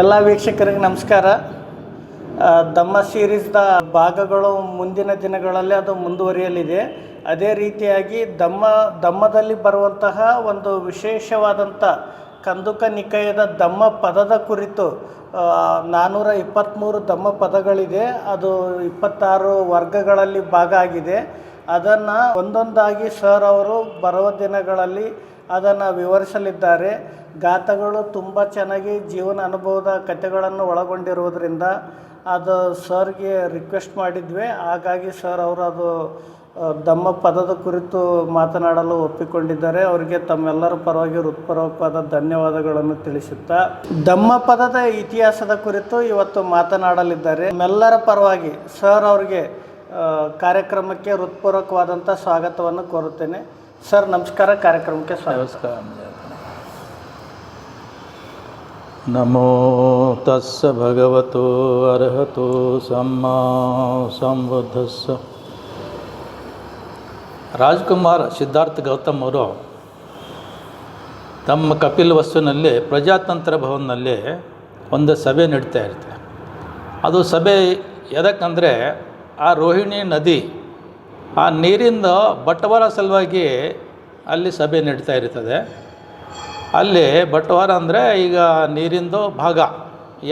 ಎಲ್ಲ ವೀಕ್ಷಕರಿಗೆ ನಮಸ್ಕಾರ. ದಮ್ಮ ಸೀರೀಸ್ದ ಭಾಗಗಳು ಮುಂದಿನ ದಿನಗಳಲ್ಲಿ ಅದು ಮುಂದುವರಿಯಲಿದೆ. ಅದೇ ರೀತಿಯಾಗಿ ದಮ್ಮ, ದಮ್ಮದಲ್ಲಿ ಬರುವಂತಹ ಒಂದು ವಿಶೇಷವಾದಂಥ ಕಂದುಕ ನಿಕಾಯದ ದಮ್ಮ ಪದದ ಕುರಿತು ನಾನ್ನೂರ ಇಪ್ಪತ್ತ್ಮೂರು ದಮ್ಮ ಪದಗಳಿದೆ. ಅದು ಇಪ್ಪತ್ತಾರು ವರ್ಗಗಳಲ್ಲಿ ಭಾಗ ಆಗಿದೆ. ಅದನ್ನು ಒಂದೊಂದಾಗಿ ಸರ್ ಅವರು ಬರುವ ದಿನಗಳಲ್ಲಿ ಅದನ್ನು ವಿವರಿಸಲಿದ್ದಾರೆ. ಗಾತಗಳು ತುಂಬ ಚೆನ್ನಾಗಿ ಜೀವನ ಅನುಭವದ ಕಥೆಗಳನ್ನು ಒಳಗೊಂಡಿರುವುದರಿಂದ ಅದು ಸರ್ಗೆ ರಿಕ್ವೆಸ್ಟ್ ಮಾಡಿದ್ವಿ. ಹಾಗಾಗಿ ಸರ್ ಅವರು ಅದು ತಮ್ಮ ಪದದ ಕುರಿತು ಮಾತನಾಡಲು ಒಪ್ಪಿಕೊಂಡಿದ್ದಾರೆ. ಅವರಿಗೆ ತಮ್ಮೆಲ್ಲರ ಪರವಾಗಿ ಹೃತ್ಪೂರ್ವಕವಾದ ಧನ್ಯವಾದಗಳನ್ನು ತಿಳಿಸುತ್ತಾ. ದಮ್ಮ ಪದದ ಇತಿಹಾಸದ ಕುರಿತು ಇವತ್ತು ಮಾತನಾಡಲಿದ್ದಾರೆ. ನಮ್ಮೆಲ್ಲರ ಪರವಾಗಿ ಸರ್ ಅವರಿಗೆ ಕಾರ್ಯಕ್ರಮಕ್ಕೆ ಹೃತ್ಪೂರ್ವಕವಾದಂಥ ಸ್ವಾಗತವನ್ನು ಕೋರುತ್ತೇನೆ. ಸರ್, ನಮಸ್ಕಾರ, ಕಾರ್ಯಕ್ರಮಕ್ಕೆ ಸ್ವಾಗತ. ನಮೋ ತಸ್ಸ ಭಗವತೋ ಅರ್ಹತೋ ಸಮ್ಮ ಸಂಬುದ್ಧಸ್ಸ ರಾಜ್ಕುಮಾರ್ ಸಿದ್ಧಾರ್ಥ ಗೌತಮ್ ಅವರು ತಮ್ಮ ಕಪಿಲ್ ವಸ್ತುವಿನಲ್ಲಿ, ಪ್ರಜಾತಂತ್ರ ಭವನ್ನಲ್ಲಿ ಒಂದು ಸಭೆ ನಡೀತಾ ಇರುತ್ತೆ. ಅದು ಸಭೆ ಎದಕ್ಕಂದರೆ, ಆ ರೋಹಿಣಿ ನದಿ ಆ ನೀರಿಂದ ಬಟ್ಟವಾರ ಸಲುವಾಗಿ ಅಲ್ಲಿ ಸಭೆ ನಡೀತಾ ಇರ್ತದೆ. ಅಲ್ಲಿ ಬಟ್ಟವಾರ ಅಂದರೆ ಈಗ ನೀರಿಂದು ಭಾಗ.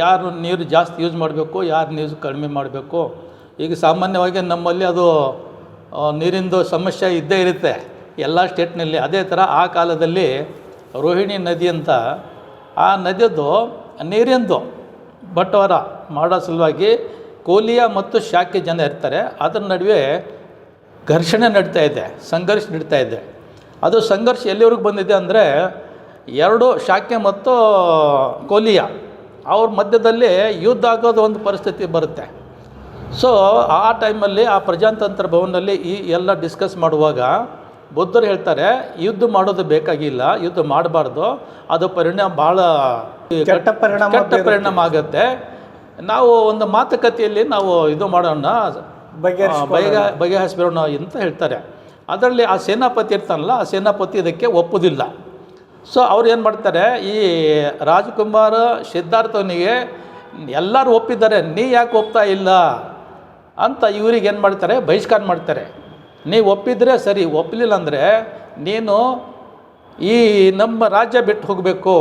ಯಾರು ನೀರು ಜಾಸ್ತಿ ಯೂಸ್ ಮಾಡಬೇಕು, ಯಾರು ನೀರು ಕಡಿಮೆ ಮಾಡಬೇಕು. ಈಗ ಸಾಮಾನ್ಯವಾಗಿ ನಮ್ಮಲ್ಲಿ ಅದು ನೀರಿಂದು ಸಮಸ್ಯೆ ಇದ್ದೇ ಇರುತ್ತೆ. ಎಲ್ಲ ಸ್ಟೇಟ್ನಲ್ಲಿ ಅದೇ ಥರ ಆ ಕಾಲದಲ್ಲಿ ರೋಹಿಣಿ ನದಿ ಅಂತ, ಆ ನದಿಯದ್ದು ನೀರಿಂದು ಬಟ್ಟವಾರ ಮಾಡೋ ಸಲುವಾಗಿ ಕೋಲಿಯ ಮತ್ತು ಶಾಖೆ ಜನ ಇರ್ತಾರೆ. ಅದರ ನಡುವೆ ಘರ್ಷಣೆ ನಡೀತಾ ಇದೆ ಸಂಘರ್ಷ ನಡೀತಾ ಇದೆ. ಅದು ಸಂಘರ್ಷ ಎಲ್ಲಿವರೆಗೆ ಬಂದಿದೆ ಅಂದರೆ ಎರಡು ಶಾಖೆ ಮತ್ತು ಕೋಲಿಯ ಅವ್ರ ಮಧ್ಯದಲ್ಲಿ ಯುದ್ಧ ಆಗೋದು ಒಂದು ಪರಿಸ್ಥಿತಿ ಬರುತ್ತೆ. ಸೊ ಆ ಟೈಮಲ್ಲಿ ಆ ಪ್ರಜಾತಂತ್ರ ಭವನದಲ್ಲಿ ಈ ಎಲ್ಲ ಡಿಸ್ಕಸ್ ಮಾಡುವಾಗ ಬುದ್ಧರು ಹೇಳ್ತಾರೆ ಯುದ್ಧ ಮಾಡೋದು ಬೇಕಾಗಿಲ್ಲ ಯುದ್ಧ ಮಾಡಬಾರ್ದು ಅದು ಪರಿಣಾಮ ಭಾಳ ಕೆಟ್ಟ ಪರಿಣಾಮ ಕೆಟ್ಟ ಪರಿಣಾಮ ಆಗುತ್ತೆ. ನಾವು ಒಂದು ಮಾತುಕತೆಯಲ್ಲಿ ನಾವು ಇದು ಮಾಡೋಣ ಬಗೆಹರಿಸಿ ಆ, ಬಗೆ ಬಗೆಹರಿಸ್ಬಿಡೋಣ ಅಂತ ಹೇಳ್ತಾರೆ. ಅದರಲ್ಲಿ ಆ ಸೇನಾಪತಿ ಇರ್ತಾನಲ್ಲ ಆ ಸೇನಾಪತಿ ಇದಕ್ಕೆ ಒಪ್ಪೋದಿಲ್ಲ. ಸೊ ಅವ್ರು ಏನು ಮಾಡ್ತಾರೆ ಈ ರಾಜ್ಕುಮಾರ್ ಸಿದ್ಧಾರ್ಥನಿಗೆ ಎಲ್ಲರೂ ಒಪ್ಪಿದ್ದಾರೆ ನೀ ಯಾಕೆ ಒಪ್ತಾ ಇಲ್ಲ? ಅಂತ ಇವ್ರಿಗೆ ಏನು ಮಾಡ್ತಾರೆ ಬಹಿಷ್ಕಾರ ಮಾಡ್ತಾರೆ. ನೀವು ಒಪ್ಪಿದರೆ ಸರಿ ಒಪ್ಪಲಿಲ್ಲ ಅಂದರೆ ನೀನು ಈ ನಮ್ಮ ರಾಜ್ಯ ಬಿಟ್ಟು ಹೋಗಬೇಕು.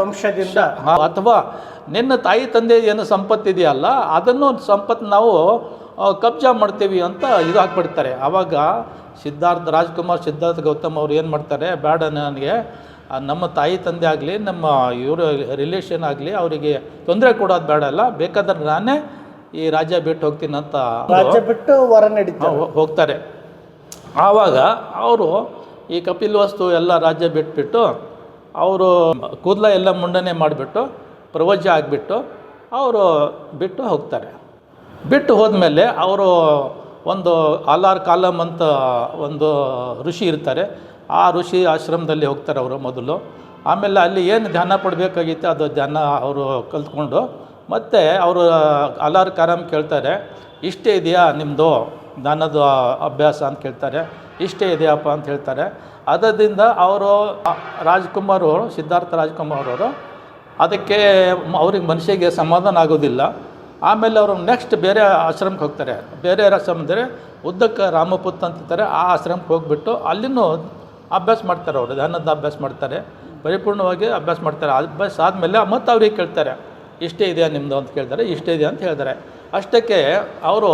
ವಂಶದಿಂದ. ಹಾ, ಅಥವಾ ನಿನ್ನ ತಾಯಿ ತಂದೆ ಏನು ಸಂಪತ್ತಿದೆಯಲ್ಲ ಅದನ್ನು ಸಂಪತ್ತು ನಾವು ಕಬ್ಜಾ ಮಾಡ್ತೀವಿ ಅಂತ ಇದು ಹಾಕ್ಬಿಡ್ತಾರೆ. ಆವಾಗ ಸಿದ್ಧಾರ್ಥ ರಾಜ್ಕುಮಾರ್ ಸಿದ್ಧಾರ್ಥ ಗೌತಮ್ ಅವ್ರು ಏನು ಮಾಡ್ತಾರೆ? ಬೇಡ ನನಗೆ. ನಮ್ಮ ತಾಯಿ ತಂದೆ ಆಗಲಿ ನಮ್ಮ ಇವರು ರಿಲೇಷನ್ ಆಗಲಿ ಅವರಿಗೆ ತೊಂದರೆ ಕೊಡೋದು ಬೇಡ ಅಲ್ಲ ಬೇಕಾದ್ರೆ ನಾನೇ ಈ ರಾಜ್ಯ ಬಿಟ್ಟು ಹೋಗ್ತೀನಿ ಅಂತ ರಾಜ್ಯ ಬಿಟ್ಟು ಹೊರ ಹೋಗ್ತಾರೆ. ಆವಾಗ ಅವರು ಈ ಕಪಿಲ್ ವಸ್ತು ಎಲ್ಲ ರಾಜ್ಯ ಬಿಟ್ಬಿಟ್ಟು ಅವರು ಕೂದಲ ಎಲ್ಲ ಮುಂಡನೆ ಮಾಡಿಬಿಟ್ಟು ಪ್ರವಜ ಆಗಿಬಿಟ್ಟು ಅವರು ಬಿಟ್ಟು ಹೋಗ್ತಾರೆ. ಬಿಟ್ಟು ಹೋದ್ಮೇಲೆ ಅವರು ಒಂದು ಅಲ್ಲಾರ್ ಕಾಲಮ್ ಅಂತ ಒಂದು ಋಷಿ ಇರ್ತಾರೆ. ಆ ಋಷಿ ಆಶ್ರಮದಲ್ಲಿ ಹೋಗ್ತಾರೆ ಅವರು ಮೊದಲು. ಆಮೇಲೆ ಅಲ್ಲಿ ಏನು ಧ್ಯಾನ ಪಡಬೇಕಾಗಿತ್ತು ಅದು ಧ್ಯಾನ ಅವರು ಕಲ್ತ್ಕೊಂಡು. ಮತ್ತು ಅವರು ಅಲಾರ್ ಕಾಲಂ ಕೇಳ್ತಾರೆ, ಇಷ್ಟೇ ಇದೆಯಾ ನಿಮ್ಮದು ಧ್ಯಾನದ ಅಭ್ಯಾಸ ಅಂತ ಕೇಳ್ತಾರೆ. ಇಷ್ಟೇ ಇದೆಯಪ್ಪ ಅಂತ ಹೇಳ್ತಾರೆ. ಅದರಿಂದ ಅವರು ರಾಜ್ಕುಮಾರ್ ಅವರು, ಸಿದ್ಧಾರ್ಥ ರಾಜ್ಕುಮಾರ್ ಅವರು, ಅದಕ್ಕೆ ಅವ್ರಿಗೆ ಮನುಷ್ಯಗೆ ಸಮಾಧಾನ ಆಗೋದಿಲ್ಲ. ಆಮೇಲೆ ಅವರು ನೆಕ್ಸ್ಟ್ ಬೇರೆ ಆಶ್ರಮಕ್ಕೆ ಹೋಗ್ತಾರೆ. ಬೇರೆ ಆಶ್ರಮ ಅಂದರೆ ಉದ್ದಕ್ಕೆ ರಾಮಪುತ್ ಅಂತಿರ್ತಾರೆ ಆ ಆಶ್ರಮಕ್ಕೆ ಹೋಗ್ಬಿಟ್ಟು ಅಲ್ಲಿನೂ ಅಭ್ಯಾಸ ಮಾಡ್ತಾರೆ ಅವರು, ಧ್ಯಾನದ ಅಭ್ಯಾಸ ಮಾಡ್ತಾರೆ. ಪರಿಪೂರ್ಣವಾಗಿ ಅಭ್ಯಾಸ ಮಾಡ್ತಾರೆ. ಅಭ್ಯಾಸ ಆದಮೇಲೆ ಮತ್ತು ಅವ್ರಿಗೆ ಕೇಳ್ತಾರೆ, ಇಷ್ಟೇ ಇದೆಯಾ ನಿಮ್ಮದು ಅಂತ ಕೇಳ್ತಾರೆ. ಇಷ್ಟೇ ಇದೆಯಾ ಅಂತ ಹೇಳ್ತಾರೆ. ಅಷ್ಟಕ್ಕೆ ಅವರು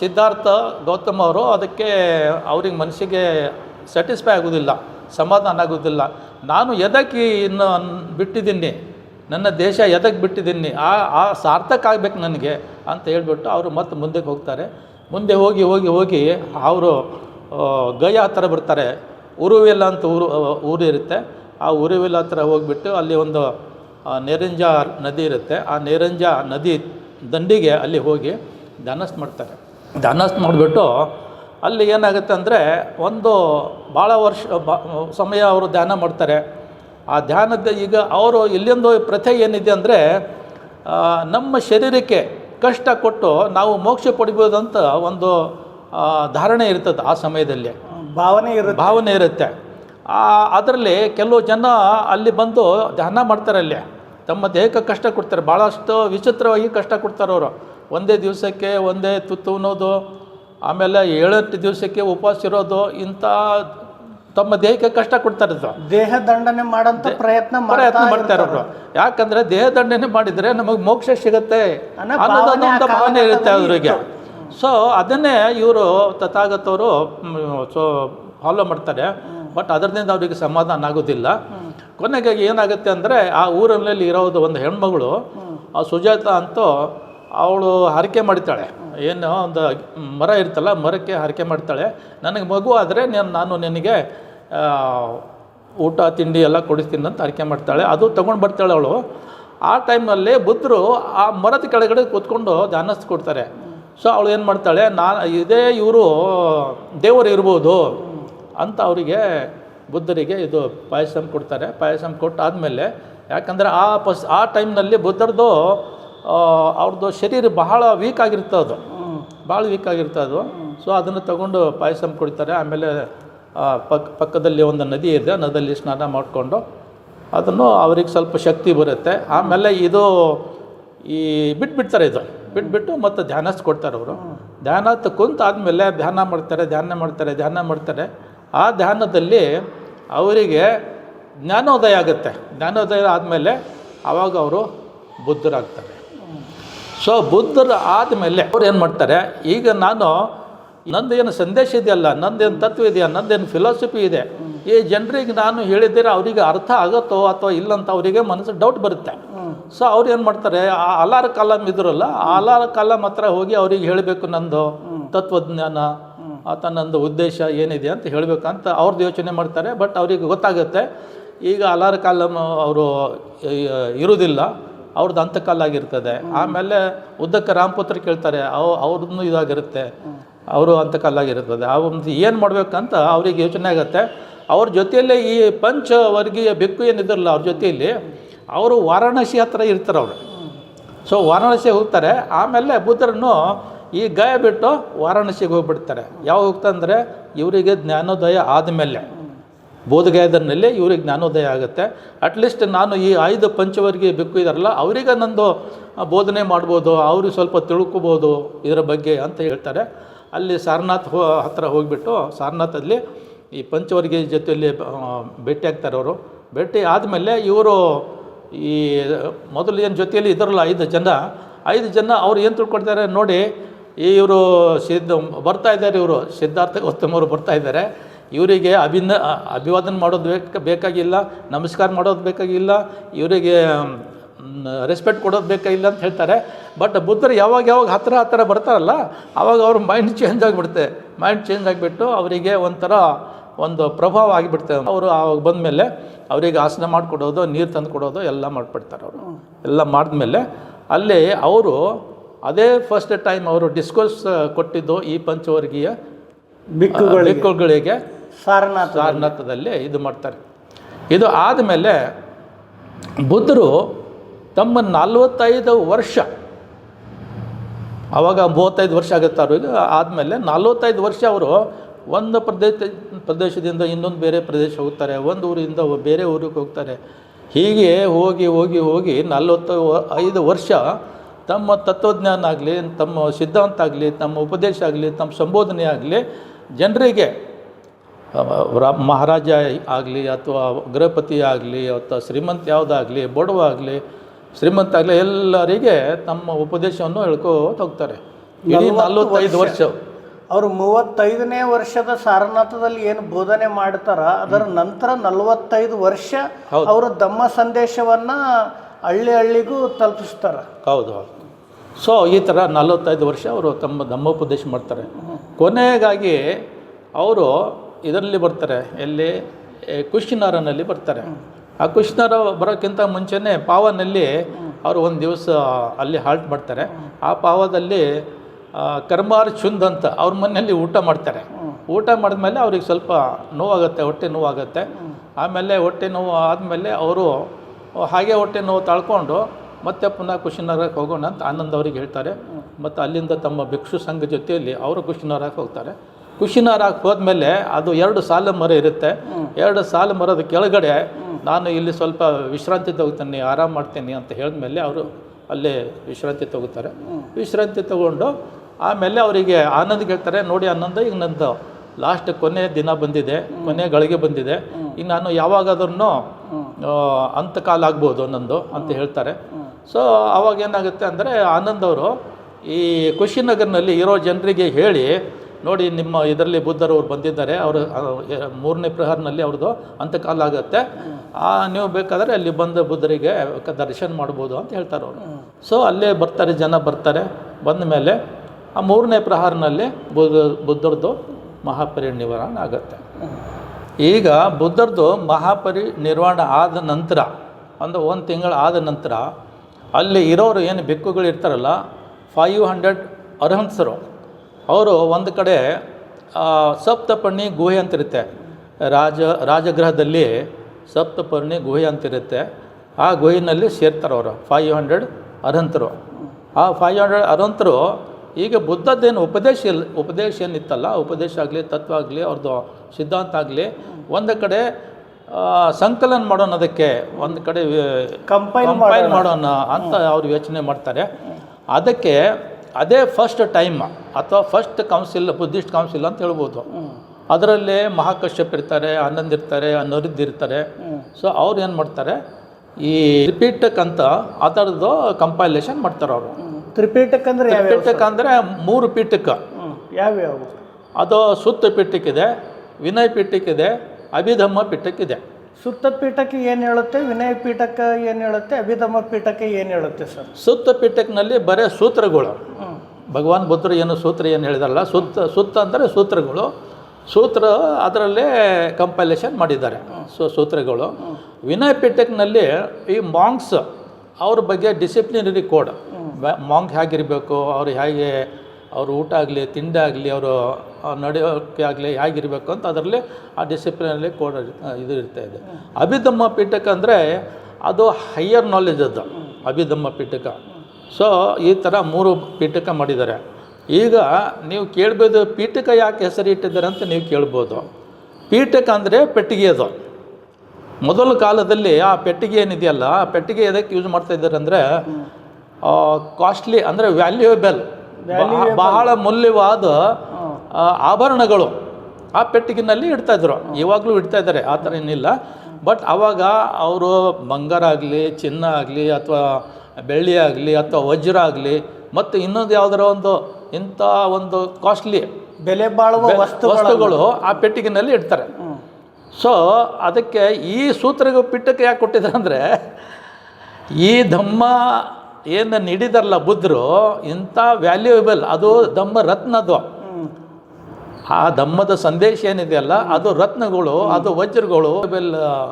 ಸಿದ್ಧಾರ್ಥ ಗೌತಮ್ ಅವರು ಅದಕ್ಕೆ ಅವ್ರಿಗೆ ಮನಸ್ಸಿಗೆ ಸ್ಯಾಟಿಸ್ಫೈ ಆಗೋದಿಲ್ಲ, ಸಮಾಧಾನ ಆಗೋದಿಲ್ಲ. ನಾನು ಎದಕ್ಕೆ ಇನ್ನು ಬಿಟ್ಟಿದ್ದೀನಿ? ನನ್ನ ದೇಶ ಎದಕ್ಕೆ ಬಿಟ್ಟಿದ್ದೀನಿ, ಆ ಆ ಸಾರ್ಥಕ ಆಗಬೇಕು ನನಗೆ ಅಂತ ಹೇಳಿಬಿಟ್ಟು ಅವರು ಮತ್ತೆ ಮುಂದಕ್ಕೆ ಹೋಗ್ತಾರೆ. ಮುಂದೆ ಹೋಗಿ ಹೋಗಿ ಹೋಗಿ ಅವರು ಗಯ ಹತ್ರ ಬರ್ತಾರೆ. ಉರುವಿಲ್ಲ ಅಂತ ಊರು ಊರು ಇರುತ್ತೆ. ಆ ಉರುವಿಲ್ಲ ಹತ್ರ ಹೋಗಿಬಿಟ್ಟು ಅಲ್ಲಿ ಒಂದು ನೇರಂಜ ನದಿ ಇರುತ್ತೆ. ಆ ನೇರಂಜ ನದಿ ದಂಡಿಗೆ ಅಲ್ಲಿ ಹೋಗಿ ಧ್ಯಾನಸ್ಥ ಮಾಡ್ತಾರೆ. ಧ್ಯಾನಸ್ಥ ಮಾಡಿಬಿಟ್ಟು ಅಲ್ಲಿ ಏನಾಗುತ್ತೆ ಅಂದರೆ ಒಂದು ಭಾಳ ವರ್ಷ, ಬ, ಸಮಯ ಅವರು ಧ್ಯಾನ ಮಾಡ್ತಾರೆ. ಆ ಧ್ಯಾನದ ಈಗ ಅವರು ಇಲ್ಲಿಂದ ಪ್ರಥೆ ಏನಿದೆ ಅಂದರೆ ನಮ್ಮ ಶರೀರಕ್ಕೆ ಕಷ್ಟ ಕೊಟ್ಟು ನಾವು ಮೋಕ್ಷ ಪಡಿಬೋದಂತ ಒಂದು ಧಾರಣೆ ಇರ್ತದೆ ಆ ಸಮಯದಲ್ಲಿ. ಭಾವನೆ ಇರುತ್ತೆ. ಭಾವನೆ ಇರುತ್ತೆ. ಅದರಲ್ಲಿ ಕೆಲವು ಜನ ಅಲ್ಲಿ ಬಂದು ಧ್ಯಾನ ಮಾಡ್ತಾರೆ ಅಲ್ಲಿ. ತಮ್ಮ ದೇಹಕ್ಕೆ ಕಷ್ಟ ಕೊಡ್ತಾರೆ. ಭಾಳಷ್ಟು ವಿಚಿತ್ರವಾಗಿ ಕಷ್ಟ ಕೊಡ್ತಾರೆ ಅವರು. ಒಂದೇ ದಿವಸಕ್ಕೆ ಒಂದೇ ತುತ್ತು ಅನ್ನೋದು ಆಮೇಲೆ ಏಳೆಂಟು ದಿವಸಕ್ಕೆ ಉಪವಾಸ ಇರೋದು ಇಂಥ ತಮ್ಮ ದೇಹಕ್ಕೆ ಕಷ್ಟ ಕೊಡ್ತಾರೆ ದೇಹ ದಂಡನೆ ಮಾಡಂತ ಪ್ರಯತ್ನ ಪ್ರಯತ್ನ ಮಾಡ್ತಾ ಮಾಡ್ತಾರೆ ಅವರು ಯಾಕಂದ್ರೆ ದೇಹ ದಂಡನೆ ಮಾಡಿದ್ರೆ ನಮಗೆ ಮೋಕ್ಷ ಸಿಗತ್ತೆ ಅನ್ನೋ ಅನ್ನೋದೊಂದು ಭಾವನೆ ಭಾವನೆ ಇರುತ್ತೆ ಅವರಿಗೆ. ಸೊ ಅದನ್ನೇ ಇವರು ತಥಾಗತವರು ಸೊ ಫಾಲೋ ಮಾಡ್ತಾರೆ. ಬಟ್ ಅದರಿಂದ ಅವರಿಗೆ ಸಮಾಧಾನ ಆಗೋದಿಲ್ಲ. ಕೊನೆಗೆ ಏನಾಗುತ್ತೆ ಅಂದರೆ ಆ ಊರಲ್ಲಿ ಇರೋದು ಒಂದು ಹೆಣ್ಮಗಳು ಆ ಸುಜಾತ ಅಂತೂ ಅವಳು ಹರಕೆ ಮಾಡ್ತಾಳೆ ಏನು ಒಂದು ಮರ ಇರ್ತಲ್ಲ ಮರಕ್ಕೆ ಹರಕೆ ಮಾಡ್ತಾಳೆ ನನಗೆ ಮಗು ಆದರೆ ನಾನು ನಿನಗೆ ಊಟ, ತಿಂಡಿ ಎಲ್ಲ ಕೊಡಿಸ್ತೀನಿ ಅಂತ ಹರಕೆ ಮಾಡ್ತಾಳೆ ಅದು ತೊಗೊಂಡು ಬರ್ತಾಳೆ ಅವಳು. ಆ ಟೈಮ್ನಲ್ಲಿ ಬುದ್ಧರು ಆ ಮರದ ಕೆಳಗಡೆ ಕೂತ್ಕೊಂಡು ಧ್ಯಾನಸ್ತು ಕೊಡ್ತಾರೆ. ಸೊ ಅವಳು ಏನು ಮಾಡ್ತಾಳೆ ನಾನು ಇದೇ ಇವರು ದೇವರು ಇರ್ಬೋದು ಅಂತ ಅವರಿಗೆ ಬುದ್ಧರಿಗೆ ಇದು ಪಾಯಸಂ ಕೊಡ್ತಾರೆ. ಪಾಯಸಂ ಕೊಟ್ಟಾದಮೇಲೆ, ಯಾಕಂದರೆ ಆ ಪಸ್ ಆ ಟೈಮ್ನಲ್ಲಿ ಬುದ್ಧರದು ಅವ್ರದ್ದು ಶರೀರ ಬಹಳ ವೀಕ್ ಅದು. ಭಾಳ ವೀಕ್ ಅದು. ಸೊ ಅದನ್ನು ತಗೊಂಡು ಪಾಯಸ ಕುಡಿತಾರೆ. ಆಮೇಲೆ ಪಕ್, ಪಕ್ಕದಲ್ಲಿ ಒಂದು ನದಿ ಇದೆ. ನದಿಯಲ್ಲಿ ಸ್ನಾನ ಮಾಡಿಕೊಂಡು ಅದನ್ನು ಅವ್ರಿಗೆ ಸ್ವಲ್ಪ ಶಕ್ತಿ ಬರುತ್ತೆ. ಆಮೇಲೆ ಇದು ಈ ಬಿಟ್ಬಿಡ್ತಾರೆ ಇದು. ಬಿಟ್ಬಿಟ್ಟು ಮತ್ತು ಧ್ಯಾನಸ್ ಕೊಡ್ತಾರೆ ಅವರು. ಧ್ಯಾನ ತ- ಕುಂತು ಆದಮೇಲೆ ಧ್ಯಾನ ಮಾಡ್ತಾರೆ ಧ್ಯಾನ ಮಾಡ್ತಾರೆ ಧ್ಯಾನ ಮಾಡ್ತಾರೆ. ಆ ಧ್ಯಾನದಲ್ಲಿ ಅವರಿಗೆ ಜ್ಞಾನೋದಯ ಆಗುತ್ತೆ. ಜ್ಞಾನೋದಯ ಆದಮೇಲೆ ಆವಾಗ ಅವರು ಬುದ್ಧರಾಗ್ತಾರೆ. ಸೊ ಬುದ್ಧರು ಆದಮೇಲೆ ಅವ್ರು ಏನು ಮಾಡ್ತಾರೆ? ಈಗ ನಾನು ನಂದೇನು ಸಂದೇಶ ಇದೆಯಲ್ಲ, ನಂದೇನು ತತ್ವ ಇದೆಯಾ, ನಂದೇನು ಫಿಲಾಸಫಿ ಇದೆ, ಈ ಜನರಿಗೆ ನಾನು ಹೇಳಿದ್ದೀರ ಅವರಿಗೆ ಅರ್ಥ ಆಗುತ್ತೋ ಅಥವಾ ಇಲ್ಲ ಅಂತ ಅವರಿಗೆ ಮನಸ್ಸು ಡೌಟ್ ಬರುತ್ತೆ. ಸೊ ಅವ್ರು ಏನು ಮಾಡ್ತಾರೆ? ಆ ಅಲಾರ ಕಾಲಮ್ ಇದ್ರಲ್ಲ, ಆ ಅಲಾರ ಕಾಲಮ್ ಹತ್ರ ಹೋಗಿ ಅವ್ರಿಗೆ ಹೇಳಬೇಕು ನಂದು ತತ್ವಜ್ಞಾನ, ಆತ ನಂದು ಉದ್ದೇಶ ಏನಿದೆ ಅಂತ ಹೇಳಬೇಕಂತ ಅವ್ರದ್ದು ಯೋಚನೆ ಮಾಡ್ತಾರೆ ಬಟ್ ಅವರಿಗೆ ಗೊತ್ತಾಗುತ್ತೆ, ಈಗ ಅಲಾರ ಕಾಲಮ್ ಅವರು ಇರುವುದಿಲ್ಲ. ಅವ್ರದ್ದು ಅಂತಕಾಲ ಆಗಿರ್ತದೆ ಆಮೇಲೆ ಉದ್ದಕ್ಕ ರಾಮಪುತ್ರ ಕೇಳ್ತಾರೆ ಅವ್ ಅವ್ರದ್ದು ಇದಾಗಿರುತ್ತೆ. ಅವರು ಅಂತಕಾಲ ಆಗಿರ್ತದೆ ಆ ಒಂದು ಏನು ಮಾಡಬೇಕಂತ ಅವ್ರಿಗೆ ಯೋಚನೆ ಆಗುತ್ತೆ. ಅವ್ರ ಜೊತೆಯಲ್ಲೇ ಈ ಪಂಚವರ್ಗೀಯ ಬೆಕ್ಕು ಏನಿದ್ರಲ್ಲ ಅವ್ರ ಜೊತೆಯಲ್ಲಿ ಅವರು ವಾರಾಣಸಿ ಹತ್ರ ಇರ್ತಾರೆ ಅವರು. ಸೊ ವಾರಾಣಸಿ ಹೋಗ್ತಾರೆ. ಆಮೇಲೆ ಬುದ್ಧರನ್ನು ಈ ಗಾಯ ಬಿಟ್ಟು ವಾರಾಣಸಿಗೆ ಹೋಗ್ಬಿಡ್ತಾರೆ. ಯಾವಾಗ ಹೋಗ್ತಂದ್ರೆ ಇವರಿಗೆ ಜ್ಞಾನೋದಯ ಆದಮೇಲೆ. ಬೋಧಗಾಯದಲ್ಲಿ ಇವ್ರಿಗೆ ಜ್ಞಾನೋದಯ ಆಗುತ್ತೆ. ಅಟ್ಲೀಸ್ಟ್ ನಾನು ಈ ಐದು ಪಂಚವರ್ಗಿ ಬೆಕ್ಕು ಇದಾರಲ್ಲ, ಅವರಿಗೆ ನಂದು ಬೋಧನೆ ಮಾಡ್ಬೋದು, ಅವ್ರಿಗೆ ಸ್ವಲ್ಪ ತಿಳ್ಕೊಬೋದು ಇದರ ಬಗ್ಗೆ ಅಂತ ಹೇಳ್ತಾರೆ. ಅಲ್ಲಿ ಸಾರನಾಥ್ ಹೋ ಹತ್ತಿರ ಹೋಗಿಬಿಟ್ಟು ಸಾರನಾಥಲ್ಲಿ ಈ ಪಂಚವರ್ಗಿ ಜೊತೆಯಲ್ಲಿ ಭೇಟಿ ಆಗ್ತಾರೆ ಅವರು. ಭೇಟಿ ಆದಮೇಲೆ ಇವರು ಈ ಮೊದಲು ಏನು ಜೊತೆಯಲ್ಲಿ ಇದ್ರಲ್ಲ ಐದು ಜನ ಐದು ಜನ ಅವ್ರು ಏನು ತಿಳ್ಕೊಡ್ತಾರೆ ನೋಡಿ, ಇವರು ಸಿದ್ಧ, ಬರ್ತಾ ಇದ್ದಾರೆ ಇವರು. ಸಿದ್ಧಾರ್ಥ ಗೌತಮ್ ಅವರು ಬರ್ತಾ ಇದ್ದಾರೆ. ಇವರಿಗೆ ಅಭಿನ ಅಭಿವಾದನ ಮಾಡೋದು ಬೇಕ ಬೇಕಾಗಿಲ್ಲ ನಮಸ್ಕಾರ ಮಾಡೋದು ಬೇಕಾಗಿಲ್ಲ ಇವರಿಗೆ ರೆಸ್ಪೆಕ್ಟ್ ಕೊಡೋದು ಬೇಕಾಗಿಲ್ಲ ಅಂತ ಹೇಳ್ತಾರೆ. ಬಟ್ ಬುದ್ಧರು ಯಾವಾಗ ಯಾವಾಗ ಹತ್ತಿರ ಹತ್ತಿರ ಬರ್ತಾರಲ್ಲ ಆವಾಗ ಅವ್ರ ಮೈಂಡ್ ಚೇಂಜ್ ಆಗಿಬಿಡುತ್ತೆ. ಮೈಂಡ್ ಚೇಂಜ್ ಆಗಿಬಿಟ್ಟು ಅವರಿಗೆ ಒಂಥರ ಒಂದು ಪ್ರಭಾವ ಆಗಿಬಿಡ್ತದೆ ಅವರು ಆವಾಗ ಬಂದಮೇಲೆ ಅವರಿಗೆ ಆಸನ ಮಾಡಿಕೊಡೋದು ನೀರು ತಂದು ಕೊಡೋದು ಎಲ್ಲ ಮಾಡಿಬಿಡ್ತಾರೆ ಅವರು. ಎಲ್ಲ ಮಾಡಿದ್ಮೇಲೆ ಅಲ್ಲಿ ಅವರು ಅದೇ ಫಸ್ಟ್ ಟೈಮ್ ಅವರು ಡಿಸ್ಕೋರ್ಸ್ ಕೊಟ್ಟಿದ್ದು ಈ ಪಂಚವರ್ಗೀಯ ಬೆಕ್ಕುಗಳಿಗೆ ಸಾರನಾಥ ಸಾರನಾಥದಲ್ಲಿ ಇದು ಮಾಡ್ತಾರೆ. ಇದು ಆದಮೇಲೆ ಬುದ್ಧರು ತಮ್ಮ ನಲವತ್ತೈದು ವರ್ಷ ಆವಾಗ ಮೂವತ್ತೈದು ವರ್ಷ ಆಗುತ್ತೆ ಅವ್ರಿಗೆ ಆದಮೇಲೆ ನಲವತ್ತೈದು ವರ್ಷ ಅವರು ಒಂದು ಪ್ರದೇಶ, ಪ್ರದೇಶದಿಂದ ಇನ್ನೊಂದು ಬೇರೆ ಪ್ರದೇಶ ಹೋಗ್ತಾರೆ, ಒಂದು ಊರಿಂದ ಬೇರೆ ಊರಿಗೆ ಹೋಗ್ತಾರೆ. ಹೀಗೆ ಹೋಗಿ ಹೋಗಿ ಹೋಗಿ ನಲವತ್ತು ಐದು ವರ್ಷ ತಮ್ಮ ತತ್ವಜ್ಞಾನ ಆಗಲಿ, ತಮ್ಮ ಸಿದ್ಧಾಂತ ಆಗಲಿ, ತಮ್ಮ ಉಪದೇಶ ಆಗಲಿ, ತಮ್ಮ ಸಂಬೋಧನೆ ಆಗಲಿ ಜನರಿಗೆ ಮಹಾರಾಜ ಆಗಲಿ ಅಥವಾ ಗೃಹಪತಿ ಆಗಲಿ ಅಥವಾ ಶ್ರೀಮಂತ ಯಾವುದಾಗಲಿ ಬಡವ ಆಗಲಿ ಶ್ರೀಮಂತ ಆಗಲಿ ಎಲ್ಲರಿಗೆ ತಮ್ಮ ಉಪದೇಶವನ್ನು ಹೇಳ್ಕೋತ ಹೋಗ್ತಾರೆ. ಇಡೀ ನಲ್ವತ್ತೈದು ವರ್ಷ. ಅವರು ಮೂವತ್ತೈದನೇ ವರ್ಷದ ಸಾರನಾಥದಲ್ಲಿ ಏನು ಬೋಧನೆ ಮಾಡ್ತಾರ ಅದರ ನಂತರ ನಲವತ್ತೈದು ವರ್ಷ. ಅವರು ಧಮ್ಮ ಸಂದೇಶವನ್ನ ಹಳ್ಳಿ ಹಳ್ಳಿಗೂ ತಲುಪಿಸ್ತಾರ. ಹೌದು ಹೌದು. ಸೊ ಈ ಥರ ನಲವತ್ತೈದು ವರ್ಷ ಅವರು ತಮ್ಮ ಧಮ್ಮೋಪದೇಶ ಮಾಡ್ತಾರೆ. ಕೊನೆಗಾಗಿ ಅವರು ಇದರಲ್ಲಿ ಬರ್ತಾರೆ, ಎಲ್ಲಿ ಕುಶಿನಾರನಲ್ಲಿ ಬರ್ತಾರೆ. ಆ ಕುಶಿನಾರ ಬರೋಕ್ಕಿಂತ ಮುಂಚೆನೇ ಪಾವನಲ್ಲಿ ಅವರು ಒಂದು ದಿವಸ ಅಲ್ಲಿ ಹಾಲ್ಟ್ ಮಾಡ್ತಾರೆ. ಆ ಪಾವದಲ್ಲಿ ಕರ್ಮಾರ್ ಚುಂದ್ ಅಂತ ಅವ್ರ ಮನೆಯಲ್ಲಿ ಊಟ ಮಾಡ್ತಾರೆ. ಊಟ ಮಾಡಿದ್ಮೇಲೆ ಅವ್ರಿಗೆ ಸ್ವಲ್ಪ ನೋವಾಗುತ್ತೆ, ಹೊಟ್ಟೆ ನೋವಾಗುತ್ತೆ. ಆಮೇಲೆ ಹೊಟ್ಟೆ ನೋವು ಆದಮೇಲೆ ಅವರು ಹಾಗೆ ಹೊಟ್ಟೆ ನೋವು ತಾಳ್ಕೊಂಡು ಮತ್ತೆ ಪುನಃ ಕುಶಿನಗರಕ್ಕೆ ಹೋಗೋಣ ಅಂತ ಆನಂದ್ ಅವ್ರಿಗೆ ಹೇಳ್ತಾರೆ. ಮತ್ತು ಅಲ್ಲಿಂದ ತಮ್ಮ ಭಿಕ್ಷು ಸಂಘ ಜೊತೆಯಲ್ಲಿ ಅವರು ಕುಶಿನಗರಕ್ಕೆ ಹೋಗ್ತಾರೆ. ಕುಶಿನಗರಕ್ಕೆ ಹೋದ್ಮೇಲೆ ಅದು ಎರಡು ಸಾಲ ಮರ ಇರುತ್ತೆ. ಎರಡು ಸಾಲ ಮರದ ಕೆಳಗಡೆ ನಾನು ಇಲ್ಲಿ ಸ್ವಲ್ಪ ವಿಶ್ರಾಂತಿ ತಗೋತೀನಿ, ಆರಾಮ ಮಾಡ್ತೀನಿ ಅಂತ ಹೇಳಿದ್ಮೇಲೆ ಅವರು ಅಲ್ಲೇ ವಿಶ್ರಾಂತಿ ತಗೋತಾರೆ. ವಿಶ್ರಾಂತಿ ತಗೊಂಡು ಆಮೇಲೆ ಅವರಿಗೆ ಆನಂದ್ ಹೇಳ್ತಾರೆ ನೋಡಿ ಆನಂದ, ಈಗ ನಂದು ಲಾಸ್ಟ್ ಕೊನೆ ದಿನ ಬಂದಿದೆ, ಕೊನೆ ಗಳಿಗೆ ಬಂದಿದೆ. ಈಗ ನಾನು ಯಾವಾಗಾದ್ರೂ ಅಂತಕಾಲ ಆಗ್ಬೋದು ನಂದು ಅಂತ ಹೇಳ್ತಾರೆ. ಸೊ ಅವಾಗ ಏನಾಗುತ್ತೆ ಅಂದರೆ ಆನಂದ್ ಅವರು ಈ ಕುಶಿನಗರ್ನಲ್ಲಿ ಇರೋ ಜನರಿಗೆ ಹೇಳಿ ನೋಡಿ ನಿಮ್ಮ ಇದರಲ್ಲಿ ಬುದ್ಧರು ಬುದ್ಧರವ್ರು ಬಂದಿದ್ದಾರೆ, ಅವರು ಮೂರನೇ ಪ್ರಹರ್ನಲ್ಲಿ ಅವ್ರದ್ದು ಅಂತಕಾಲ ಆಗುತ್ತೆ. ಆ, ನೀವು ಬೇಕಾದರೆ ಅಲ್ಲಿ ಬಂದ ಬುದ್ಧರಿಗೆ ದರ್ಶನ ಮಾಡ್ಬೋದು ಅಂತ ಹೇಳ್ತಾರೆ ಅವರು. ಸೊ ಅಲ್ಲೇ ಬರ್ತಾರೆ, ಜನ ಬರ್ತಾರೆ, ಬಂದ ಮೇಲೆ ಆ ಮೂರನೇ ಪ್ರಹಾರನಲ್ಲಿ ಬುದ್ಧ, ಬುದ್ಧರದ್ದು ಮಹಾಪರಿನಿರ್ವಾಣ ಆಗುತ್ತೆ. ಈಗ ಬುದ್ಧರದು ಮಹಾಪರಿ ನಿರ್ವಾಣ ಆದ ನಂತರ, ಒಂದು ಒಂದು ತಿಂಗಳು ಆದ ನಂತರ ಅಲ್ಲಿ ಇರೋರು ಏನು ಬೆಕ್ಕುಗಳು ಇರ್ತಾರಲ್ಲ ಫೈವ್ ಹಂಡ್ರೆಡ್ ಅರ್ಹಂತ್ಸರು ಅವರು ಒಂದು ಕಡೆ ಸಪ್ತಪರ್ಣಿ ಗುಹೆ ಅಂತಿರುತ್ತೆ. ರಾಜ ರಾಜಗೃಹದಲ್ಲಿ ಸಪ್ತಪರ್ಣಿ ಗುಹೆ ಅಂತಿರುತ್ತೆ. ಆ ಗುಹೆಯಲ್ಲಿ ಸೇರ್ತಾರೆ ಅವರು ಫೈವ್ ಹಂಡ್ರೆಡ್ ಅರ್ಹಂತರು ಆ ಫೈವ್ ಹಂಡ್ರೆಡ್ ಅರ್ಹಂತರು ಈಗ ಬುದ್ಧದ್ದೇನು ಉಪದೇಶ ಇಲ್ಲ ಉಪದೇಶ ಏನಿತ್ತಲ್ಲ ಉಪದೇಶ ಆಗಲಿ ತತ್ವ ಆಗಲಿ ಅವ್ರದ್ದು ಸಿದ್ಧಾಂತ ಆಗಲಿ ಒಂದು ಕಡೆ ಸಂಕಲನ ಮಾಡೋಣ ಅದಕ್ಕೆ ಒಂದು ಕಡೆ ಕಂಪೈಲ್ ಮಾಡೋಣ. ಅಂತ ಅವ್ರು ಯೋಚನೆ ಮಾಡ್ತಾರೆ. ಅದಕ್ಕೆ ಅದೇ ಫಸ್ಟ್ ಟೈಮ್ ಅಥವಾ ಫಸ್ಟ್ ಕೌನ್ಸಿಲ್ ಬುದ್ಧಿಸ್ಟ್ ಕೌನ್ಸಿಲ್ ಅಂತ ಹೇಳ್ಬೋದು. ಅದರಲ್ಲಿ ಮಹಾಕಶ್ಯಪ್ ಇರ್ತಾರೆ ಆನಂದ್ ಇರ್ತಾರೆ ಅನುರುದ್ಧ ಇರ್ತಾರೆ. ಸೊ ಅವ್ರು ಏನು ಮಾಡ್ತಾರೆ? ಈ ತ್ರಿಪೀಠಕ್ ಅಂತ ಅದರದ್ದು ಕಂಪೈಲೇಷನ್ ಮಾಡ್ತಾರೆ ಅವರು. ತ್ರಿಪೀಠಕ್ ಅಂದರೆ ತ್ರಿಪೀಠಕ್ ಅಂದರೆ ಮೂರು ಪೀಠಕ್ಕೆ ಯಾವ್ಯಾವ? ಅದು ಸುತ್ತ ಪೀಠಕ್ಕಿದೆ ವಿನಯ್ ಪೀಠಕ್ಕಿದೆ ಅಭಿಧಮ್ಮ ಪೀಠಕ್ಕಿದೆ. ಸುತ್ತ ಪೀಠಕ್ಕೆ ಏನು ಹೇಳುತ್ತೆ? ವಿನಯ ಪೀಠಕ್ಕೆ ಏನು ಹೇಳುತ್ತೆ? ಅಭಿಧಮ್ಮ ಪೀಠಕ್ಕೆ ಏನು ಹೇಳುತ್ತೆ ಸರ್? ಸುತ್ತ ಪೀಠಕ್ನಲ್ಲಿ ಬರೀ ಸೂತ್ರಗಳು. ಭಗವಾನ್ ಬುದ್ಧರು ಏನು ಸೂತ್ರ ಏನು ಹೇಳಿದಾರಲ್ಲ, ಸುತ್ತ ಸುತ್ತ ಅಂದರೆ ಸೂತ್ರಗಳು. ಸೂತ್ರ ಅದರಲ್ಲೇ ಕಂಪೈಲೇಷನ್ ಮಾಡಿದ್ದಾರೆ, ಸೊ, ಸೂತ್ರಗಳು. ವಿನಯ್ ಪೀಠಕ್ನಲ್ಲಿ ಈ ಮಾಂಗ್ಸ್ ಅವ್ರ ಬಗ್ಗೆ ಡಿಸಿಪ್ಲಿನರಿ ಕೋಡ್ ಮಾಂಗ್ ಹೇಗಿರಬೇಕು, ಅವ್ರು ಹೇಗೆ, ಅವ್ರ ಊಟ ಆಗಲಿ, ತಿಂಡಿ ಆಗಲಿ, ಅವರು ನಡೆಯೋಕ್ಕೆ ಆಗಲಿ ಹೇಗಿರಬೇಕು ಅಂತ ಅದರಲ್ಲಿ ಆ ಡಿಸಿಪ್ಲಿನಲ್ಲಿ ಕೋಡ್ ಇದು ಇರ್ತಾ ಇದೆ. ಅಭಿಧಮ್ಮ ಪೀಠಕ ಅಂದರೆ ಅದು ಹೈಯರ್ ನಾಲೆಜ್ ಅದು, ಅಭಿಧಮ್ಮ ಪೀಠಕ. ಸೊ ಈ ಥರ ಮೂರು ಪೀಠಕ ಮಾಡಿದ್ದಾರೆ. ಈಗ ನೀವು ಕೇಳ್ಬೋದು ಪೀಠಕ ಯಾಕೆ ಹೆಸರು ಇಟ್ಟಿದ್ದಾರೆ ಅಂತ ನೀವು ಕೇಳ್ಬೋದು. ಪೀಠಕ ಅಂದರೆ ಪೆಟ್ಟಿಗೆ ಅದು. ಮೊದಲ ಕಾಲದಲ್ಲಿ ಆ ಪೆಟ್ಟಿಗೆ ಏನಿದೆಯಲ್ಲ ಆ ಪೆಟ್ಟಿಗೆ ಎದಕ್ಕೆ ಯೂಸ್ ಮಾಡ್ತಾ ಇದ್ದಾರೆ ಅಂದರೆ ಕಾಸ್ಟ್ಲಿ ಅಂದರೆ ವ್ಯಾಲ್ಯೂಯಬಲ್ ಬಹಳ ಮೌಲ್ಯವಾದ ಆಭರಣಗಳು ಆ ಪೆಟ್ಟಿಗೆನಲ್ಲಿ ಇಡ್ತಾ ಇದ್ರು. ಇವಾಗಲೂ ಇಡ್ತಾ ಇದ್ದಾರೆ ಆ ಥರ ಏನಿಲ್ಲ. ಬಟ್ ಆವಾಗ ಅವರು ಬಂಗಾರ ಆಗಲಿ ಚಿನ್ನ ಆಗಲಿ ಅಥವಾ ಬೆಳ್ಳಿ ಆಗಲಿ ಅಥವಾ ವಜ್ರ ಆಗಲಿ ಮತ್ತು ಇನ್ನೊಂದು ಯಾವುದರ ಒಂದು ಇಂಥ ಒಂದು ಕಾಸ್ಟ್ಲಿ ಬೆಲೆ ಬಾಳುವ ವಸ್ತು ವಸ್ತುಗಳು ಆ ಪೆಟ್ಟಿಗೆನಲ್ಲಿ ಇಡ್ತಾರೆ. ಸೊ ಅದಕ್ಕೆ ಈ ಸೂತ್ರಗೂ ಪಿಟ್ಟಕ್ಕೆ ಯಾಕೆ ಕೊಟ್ಟಿದ್ರೆ ಅಂದರೆ ಈ ಧಮ್ಮ ಏನು ನೀಡಿದಾರಲ್ಲ ಬುದ್ಧರು ಇಂಥ ವ್ಯಾಲ್ಯೂಯಬಲ್ ಅದು ಧಮ್ಮ ರತ್ನ ಅದು ಆ ಧಮ್ಮದ ಸಂದೇಶ ಏನಿದೆಯಲ್ಲ ಅದು ರತ್ನಗಳು ಅದು ವಜ್ರಗಳು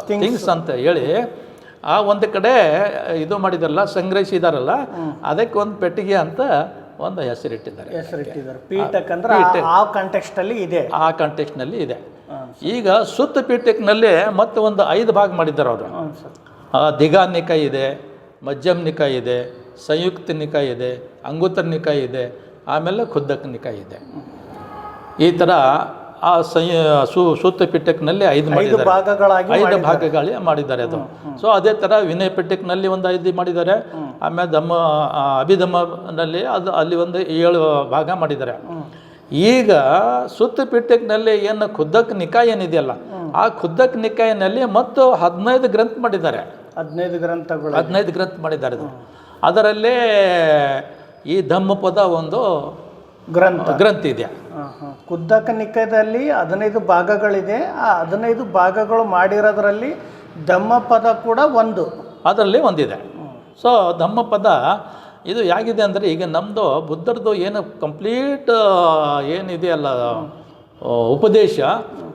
ಥಿಂಗ್ಸ್ ಅಂತ ಹೇಳಿ ಆ ಒಂದು ಕಡೆ ಇದು ಮಾಡಿದಾರಲ್ಲ ಸಂಗ್ರಹಿಸಿದಾರಲ್ಲ ಅದಕ್ಕೆ ಒಂದು ಪೆಟ್ಟಿಗೆ ಅಂತ ಒಂದು ಹೆಸರಿಟ್ಟಿದ್ದಾರೆ. ಹೆಸರಿಟ್ಟಿದ್ದಾರೆ. ಪೀಠಕ್ ಅಂದ್ರೆ ಆ- ಆ ಕಾಂಟೆಕ್ಸ್ಟ್ ಅಲ್ಲಿ ಇದೆ. ಆ ಕಾಂಟೆಕ್ಸ್ನಲ್ಲಿ ಇದೆ. ಈಗ ಸುತ್ತ ಪೀಠಕ್ನಲ್ಲಿ ಮತ್ತೆ ಒಂದು ಐದು ಭಾಗ ಮಾಡಿದ್ದಾರೆ ಅವರು. ದಿಗಾ ನಿಕಾಯ್ ಇದೆ ಮಧ್ಯಮ್ ನಿಕಾಯ್ ಇದೆ ಸಂಯುಕ್ತ ನಿಕಾಯ್ ಇದೆ ಅಂಗುತ್ತರ ನಿಕಾಯ್ ಇದೆ ಆಮೇಲೆ ಖುದ್ದಕ್ ನಿಕಾಯ್ ಇದೆ. ಈ ಥರ ಆ ಸಂಯ ಸು ಸೂತ್ರ ಪಿಟಕ್ನಲ್ಲಿ ಐದು ಐದು ಮಾಡಿದ್ದಾರೆ. ಭಾಗಗಳಾಗಿ ಐದು ಭಾಗಗಳೇ ಮಾಡಿದ್ದಾರೆ ಅದು. ಸೊ ಅದೇ ಥರ ವಿನಯ ಪಿಟಕ್ನಲ್ಲಿ ಒಂದು ಐದು ಮಾಡಿದ್ದಾರೆ. ಆಮೇಲೆ ಧಮ್ಮ ಅಭಿಧಮ್ಮನಲ್ಲಿ ಅದು ಅಲ್ಲಿ ಒಂದು ಏಳು ಭಾಗ ಮಾಡಿದ್ದಾರೆ. ಈಗ ಸುತ್ತ ಪಿಟಕ್ನಲ್ಲಿ ಏನು ಖುದ್ದಕ್ ನಿಕಾಯ್ ಏನಿದೆಯಲ್ಲ ಆ ಖುದ್ದಕ್ ನಿಕಾಯಿನಲ್ಲಿ ಮತ್ತು ಹದಿನೈದು ಗ್ರಂಥ ಮಾಡಿದ್ದಾರೆ. ಹದಿನೈದು ಗ್ರಂಥಗಳು. ಹದಿನೈದು ಗ್ರಂಥ ಮಾಡಿದ್ದಾರೆ ಅದು. ಅದರಲ್ಲೇ ಈ ಧಮ್ಮಪದ ಒಂದು ಗ್ರಂಥ. ಗ್ರಂಥ ಇದೆ. ಕುದ್ದಕ ನಿಕಾಯದಲ್ಲಿ ಹದಿನೈದು ಭಾಗಗಳಿದೆ. ಆ ಹದಿನೈದು ಭಾಗಗಳು ಮಾಡಿರೋದ್ರಲ್ಲಿ ಧಮ್ಮಪದ ಕೂಡ ಒಂದು. ಅದರಲ್ಲಿ ಒಂದಿದೆ. ಸೊ ಧಮ್ಮಪದ ಇದು ಹೇಗಿದೆ ಅಂದರೆ ಈಗ ನಮ್ಮದು ಬುದ್ಧರದು ಏನು ಕಂಪ್ಲೀಟ್ ಏನಿದೆಯಲ್ಲ ಉಪದೇಶ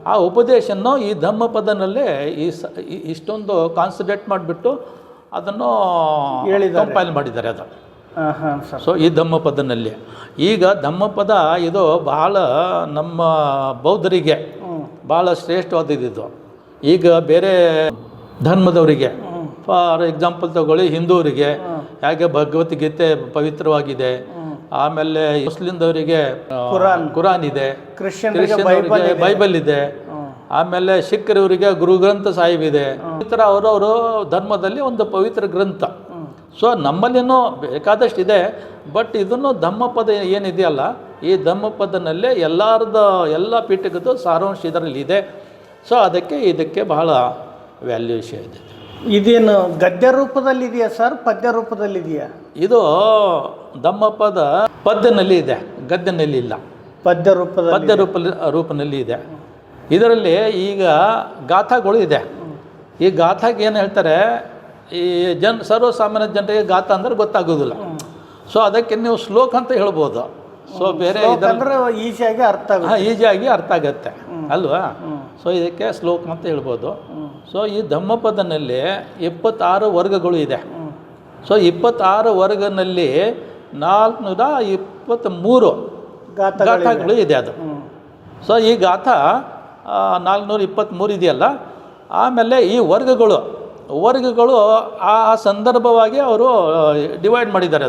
ಆ ಉಪದೇಶನ ಈ ಧಮ್ಮಪದನಲ್ಲೇ ಈ ಸ ಇಷ್ಟೊಂದು ಕಾನ್ಸಂಟ್ರೇಟ್ ಮಾಡಿಬಿಟ್ಟು ಅದನ್ನು ಹೇಳಿದ ಕಂಪೈಲ್ ಮಾಡಿದ್ದಾರೆ ಅದು. ಸೊ ಈ ಧಮ್ಮಪದನಲ್ಲಿ. ಈಗ ಧಮ್ಮಪದ ಇದು ಬಹಳ ನಮ್ಮ ಬೌದ್ಧರಿಗೆ ಭಾಳ ಶ್ರೇಷ್ಠವಾದದ್ದು ಈಗ ಬೇರೆ ಧರ್ಮದವರಿಗೆ ಫಾರ್ ಎಕ್ಸಾಂಪಲ್ ತಗೊಳ್ಳಿ ಹಿಂದೂರಿಗೆ ಹೇಗೆ ಭಗವದ್ಗೀತೆ ಪವಿತ್ರವಾಗಿದೆ. ಆಮೇಲೆ ಮುಸ್ಲಿಂದವರಿಗೆ ಆ, ಕುರಾನ್. ಕುರಾನ್ ಇದೆ. ಬೈಬಲ್ ಇದೆ. ಆಮೇಲೆ ಸಿಖ್ಖರವರಿಗೆ ಗುರುಗ್ರಂಥ ಸಾಹಿಬ್ ಇದೆ. ಈ ಥರ ಅವರವರು ಧರ್ಮದಲ್ಲಿ ಒಂದು ಪವಿತ್ರ ಗ್ರಂಥ. ಸೊ ನಮ್ಮಲ್ಲಿನೂ ಬೇಕಾದಷ್ಟು ಇದೆ ಬಟ್ ಇದನ್ನು ಧಮ್ಮಪದ ಏನಿದೆಯಲ್ಲ ಈ ಧಮ್ಮಪದನಲ್ಲೇ ಎಲ್ಲರದ ಎಲ್ಲ ಪೀಠಕದ್ದು ಸಾರಾಂಶ ಇದರಲ್ಲಿ ಇದೆ ಸೊ ಅದಕ್ಕೆ ಇದಕ್ಕೆ ಬಹಳ ವ್ಯಾಲ್ಯೂಷನ್ ಇದೆ. ಇದೇನು ಗದ್ಯ ರೂಪದಲ್ಲಿದೆಯಾ ಸರ್ ಪದ್ಯ ರೂಪದಲ್ಲಿದೆಯಾ? ಇದು ಧಮ್ಮಪದ ಪದ್ಯನಲ್ಲಿ ಇದೆ ಗದ್ಯನಲ್ಲಿ ಇಲ್ಲ. ಪದ್ಯ ರೂಪದ ಪದ್ಯ ರೂಪ ರೂಪನಲ್ಲಿ ಇದೆ. ಇದರಲ್ಲಿ ಈಗ ಗಾಥಗಳು ಇದೆ. ಈ ಗಾಥಾಗ ಏನು ಹೇಳ್ತಾರೆ? ಈ ಜನ್ ಸರ್ವಸಾಮಾನ್ಯ ಜನರಿಗೆ ಗಾತ ಅಂದರೆ ಗೊತ್ತಾಗೋದಿಲ್ಲ. ಸೊ ಅದಕ್ಕೆ ನೀವು ಶ್ಲೋಕ ಅಂತ ಹೇಳ್ಬೋದು. ಸೊ ಬೇರೆ ಇದರ ಅಂದ್ರೆ ಈಸಿಯಾಗಿ ಅರ್ಥ ಆಗುತ್ತೆ. ಹಾಂ ಈಸಿಯಾಗಿ ಅರ್ಥ ಆಗುತ್ತೆ. ಅಲ್ವಾ? ಸೊ ಇದಕ್ಕೆ ಶ್ಲೋಕ ಅಂತ ಹೇಳ್ಬೋದು. ಸೊ ಈ ಧಮ್ಮಪದನಲ್ಲಿ ಇಪ್ಪತ್ತಾರು ವರ್ಗಗಳು ಇದೆ. ಸೊ ಇಪ್ಪತ್ತಾರು ವರ್ಗನಲ್ಲಿ ನಾಲ್ಕುನೂರ ಇಪ್ಪತ್ತ್ಮೂರು ಮೂರು ಗಾಥಾಗಳು ಇದೆ ಅದು. ಸೊ ಈ ಗಾಥ ನಾಲ್ಕುನೂರ ಇಪ್ಪತ್ತ್ಮೂರು ಇದೆಯಲ್ಲ? ಆಮೇಲೆ ಈ ವರ್ಗಗಳು ವರ್ಗಗಳು ಆ ಸಂದರ್ಭವಾಗಿ ಅವರು ಡಿವೈಡ್ ಮಾಡಿದ್ದಾರೆ.